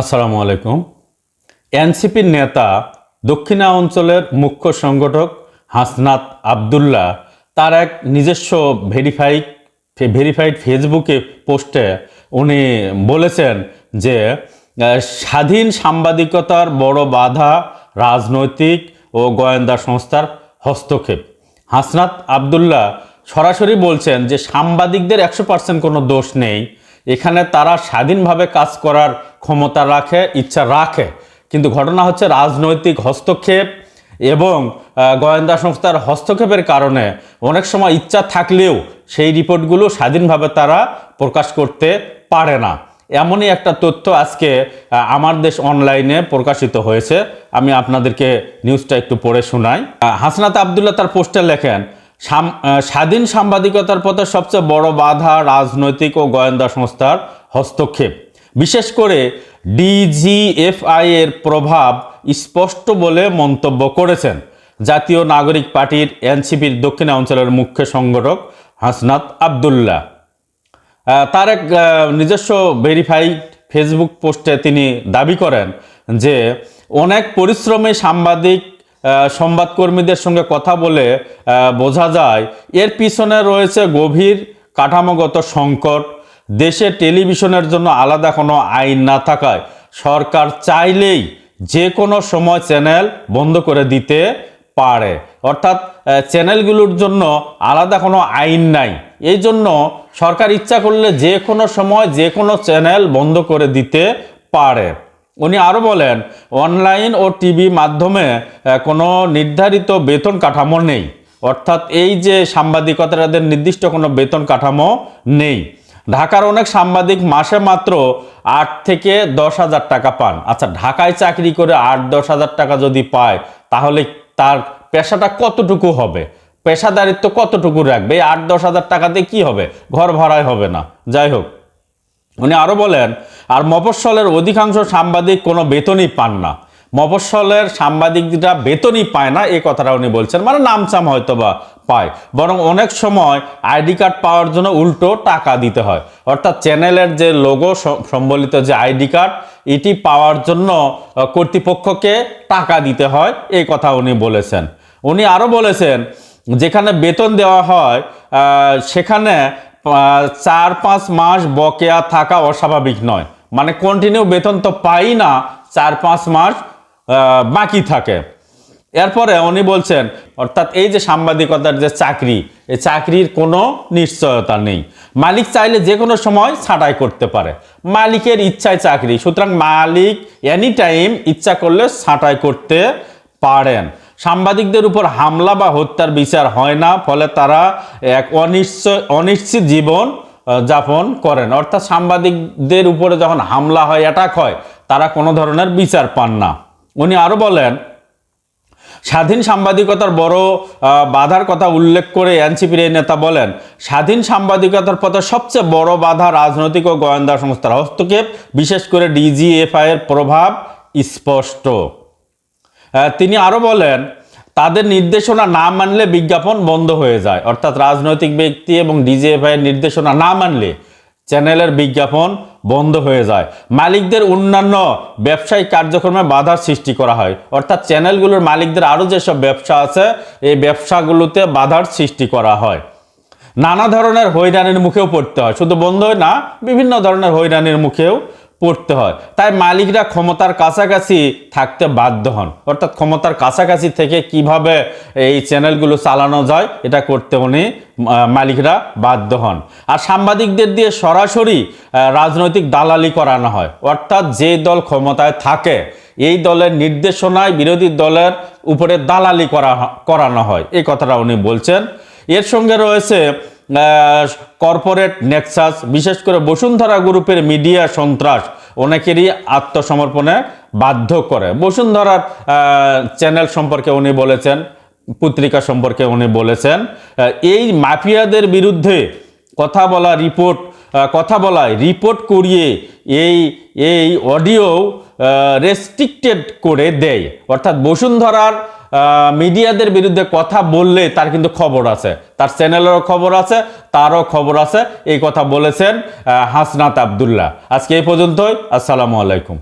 আসসালামু আলাইকুম। এনসিপির নেতা দক্ষিণা অঞ্চলের মুখ্য সংগঠক হাসনাত আবদুল্লাহ তার এক নিজস্ব ভেরিফাই ভেরিফাইড ফেসবুকে পোস্টে উনি বলেছেন যে স্বাধীন সাংবাদিকতার বড় বাধা রাজনৈতিক ও গোয়েন্দা সংস্থার হস্তক্ষেপ। হাসনাত আবদুল্লাহ সরাসরি বলছেন যে, সাংবাদিকদের একশো পার্সেন্ট কোনো দোষ নেই। এখানে তারা স্বাধীনভাবে কাজ করার ক্ষমতা রাখে, ইচ্ছা রাখে। কিন্তু ঘটনা হচ্ছে রাজনৈতিক হস্তক্ষেপ এবং গোয়েন্দা সংস্থার হস্তক্ষেপের কারণে অনেক সময় ইচ্ছা থাকলেও সেই রিপোর্টগুলো স্বাধীনভাবে তারা প্রকাশ করতে পারে না। এমনই একটা তথ্য আজকে আমার দেশ অনলাইনে প্রকাশিত হয়েছে। আমি আপনাদেরকে নিউজটা একটু পড়ে শোনাই। হাসনাত আবদুল্লাহ তার পোস্টে লেখেন স্বাধীন সাংবাদিকতার পথে সবচেয়ে বড় বাধা রাজনৈতিক ও গোয়েন্দা সংস্থার হস্তক্ষেপ। বিশেষ করে ডিজিএফআই এর প্রভাব স্পষ্ট বলে মন্তব্য করেছেন জাতীয় নাগরিক পার্টির এনসিপির দক্ষিণ অঞ্চলের মুখ্য সংগঠক হাসনাত আবদুল্লাহ। তার এক নিজস্ব ভেরিফাইড ফেসবুক পোস্টে তিনি দাবি করেন যে অনেক পরিশ্রমী সাংবাদিক সংবাদকর্মীদের সঙ্গে কথা বলে বোঝা যায় এর পিছনে রয়েছে গভীর কাঠামোগত সংকট। দেশে টেলিভিশনের জন্য আলাদা কোনো আইন না থাকায় সরকার চাইলেই যে কোনো সময় চ্যানেল বন্ধ করে দিতে পারে। অর্থাৎ চ্যানেলগুলোর জন্য আলাদা কোনো আইন নাই। এই জন্য সরকার ইচ্ছা করলে যে কোনো সময় যে কোনো চ্যানেল বন্ধ করে দিতে পারে। উনি আরও বলেন, অনলাইন ও টিভি মাধ্যমে কোনো নির্ধারিত বেতন কাঠামো নেই। অর্থাৎ এই যে সাংবাদিকতাদের নির্দিষ্ট কোনো বেতন কাঠামো নেই। ঢাকার অনেক সাংবাদিক মাসে মাত্র আট থেকে দশ হাজার টাকা পান। আচ্ছা ঢাকায় চাকরি করে আট, দশ হাজার টাকা যদি পায়, তাহলে তার পেশাটা কতটুকু হবে? পেশাদারিত্ব কতটুকু রাখবে? আট, দশ হাজার টাকাতে কি হবে? ঘর ভাড়ায় হবে না। যাই হোক। উনি আরও বলেন, আর মফস্বলের অধিকাংশ সাংবাদিক কোনো বেতনই পান না। মফস্বলের সাংবাদিকরা বেতনই পায় না এই কথাটা উনি বলছেন। মানে নামচাম হয়তো বা পায়। বরং অনেক সময় আইডি কার্ড পাওয়ার জন্য উল্টো টাকা দিতে হয়। অর্থাৎ চ্যানেলের যে লোগো সম্বলিত যে আইডি কার্ড, এটি পাওয়ার জন্য কর্তৃপক্ষকে টাকা দিতে হয় এই কথা উনি বলেছেন। উনি আরও বলেছেন, যেখানে বেতন দেওয়া হয় সেখানে চার পাঁচ মাস বকেয়া থাকা অস্বাভাবিক নয়। মানে কন্টিনিউ বেতন তো পাই না, চার পাঁচ মাস বাকি থাকে। এরপরে উনি বলছেন, অর্থাৎ এই যে সাংবাদিকতার যে চাকরি, এই চাকরির কোনো নিশ্চয়তা নেই। মালিক চাইলে যে কোনো সময় ছাঁটাই করতে পারে। মালিকের ইচ্ছায় চাকরি, সুতরাং মালিক এনি টাইম ইচ্ছা করলে ছাঁটাই করতে পারেন। সাংবাদিকদের উপর হামলা বা হত্যার বিচার হয় না, ফলে তারা এক অনিশ্চয় অনিশ্চিত জীবন যাপন করেন। অর্থাৎ সাংবাদিকদের উপরে যখন হামলা হয় অ্যাটাক হয়, তারা কোনো ধরনের বিচার পান না। উনি আরও বলেন, স্বাধীন সাংবাদিকতার বড় বাধার কথা উল্লেখ করে এনসিপির এই নেতা বলেন, স্বাধীন সাংবাদিকতার পথে সবচেয়ে বড় বাধা রাজনৈতিক ও গোয়েন্দা সংস্থার হস্তক্ষেপ, বিশেষ করে ডিজিএফআই এর প্রভাব স্পষ্ট। তিনি আরও বলেন, তাদের নির্দেশনা না মানলে বিজ্ঞাপন বন্ধ হয়ে যায়। অর্থাৎ রাজনৈতিক ব্যক্তি এবং ডিজিএফআই এর নির্দেশনা না মানলে চ্যানেলের বিজ্ঞাপন বন্ধ হয়ে যায়। মালিকদের অন্যান্য ব্যবসায়িক কার্যক্রমে বাধার সৃষ্টি করা হয়। অর্থাৎ চ্যানেলগুলোর মালিকদের আরও যেসব ব্যবসা আছে, এই ব্যবসাগুলোতে বাধার সৃষ্টি করা হয়। নানা ধরনের হয়রানির মুখেও পড়তে হয়। শুধু বন্ধ হয় না, বিভিন্ন ধরনের হয়রানির মুখেও পড়তে হয়। তাই মালিকরা ক্ষমতার কাছাকাছি থাকতে বাধ্য হন। অর্থাৎ ক্ষমতার কাছাকাছি থেকে কীভাবে এই চ্যানেলগুলো চালানো যায়, এটা করতে উনি মালিকরা বাধ্য হন। আর সাংবাদিকদের দিয়ে সরাসরি রাজনৈতিক দালালি করানো হয়। অর্থাৎ যে দল ক্ষমতায় থাকে, এই দলের নির্দেশনায় বিরোধী দলের উপরে দালালি করা করানো হয়। এই কথাটা উনি বলছেন। এর সঙ্গে রয়েছে কর্পোরেট নেক্সাস বিশেষ করে বসুন্ধরা গ্রুপের মিডিয়া সন্ত্রাস, অনেকেরই আত্মসমর্পণে বাধ্য করে। বসুন্ধরার চ্যানেল সম্পর্কে উনি বলেছেন, পত্রিকা সম্পর্কে উনি বলেছেন এই মাফিয়াদের বিরুদ্ধে কথা বলা রিপোর্ট কথা বলায় রিপোর্ট করিয়ে এই এই অডিও রেস্ট্রিক্টেড করে দেয়। অর্থাৎ বসুন্ধরার মিডিয়াদের বিরুদ্ধে কথা বললে তার কিন্তু খবর আছে। তার চ্যানেলেরও খবর আছে, তারও খবর আছে। এই কথা বলেছেন হাসনাত আবদুল্লাহ। আজকে এই পর্যন্তই। আসসালামু আলাইকুম।